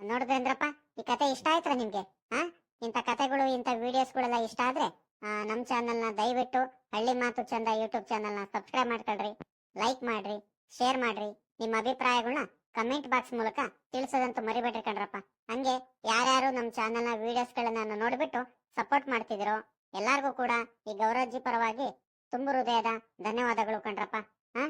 ನೋಡಿದ್ರೇಂದ್ರಪ್ಪ ಈ ಕತೆ ಇಷ್ಟ ಆಯ್ತ್ರ ನಿಮ್ಗೆ? ಹಾ ಇಂಥ ಕತೆಗಳು, ಇಂಥ ವಿಡಿಯೋಸ್ಗಳೆಲ್ಲ ಇಷ್ಟ ಆದ್ರೆ ನಮ್ಮ ನಮ್ ಚಾನಲ್ನ ದಯವಿಟ್ಟು ಹಳ್ಳಿ ಮಾತು ಚಂದ ಯೂಟ್ಯೂಬ್ ಚಾನಲ್ನ ಸಬ್ಸ್ಕ್ರೈಬ್ ಮಾಡ್ಕೊಳ್ರಿ. ಲೈಕ್ ಮಾಡ್ರಿ ಶೇರ್ ಮಾಡ್ರಿ, ನಿಮ್ಮ ಅಭಿಪ್ರಾಯಗಳನ್ನ ಕಮೆಂಟ್ ಬಾಕ್ಸ್ ಮೂಲಕ ತಿಳಿಸೋದಂತೂ ಮರಿಬೇಡ್ರಿ ಕಣ್ರಪ್ಪ. ಹಂಗೆ ಯಾರ್ಯಾರು ನಮ್ಮ ಚಾನಲ್ನ ವಿಡಿಯೋಸ್ಗಳನ್ನ ನೋಡ್ಬಿಟ್ಟು ಸಪೋರ್ಟ್ ಮಾಡ್ತಿದಿರೋ ಎಲ್ಲಾರ್ಗೂ ಕೂಡ ಈ ಗೌರವ್ಜಿ ಪರವಾಗಿ ತುಂಬು ಹೃದಯದ ಧನ್ಯವಾದಗಳು ಕಣ್ರಪ್ಪ. ಹಾ?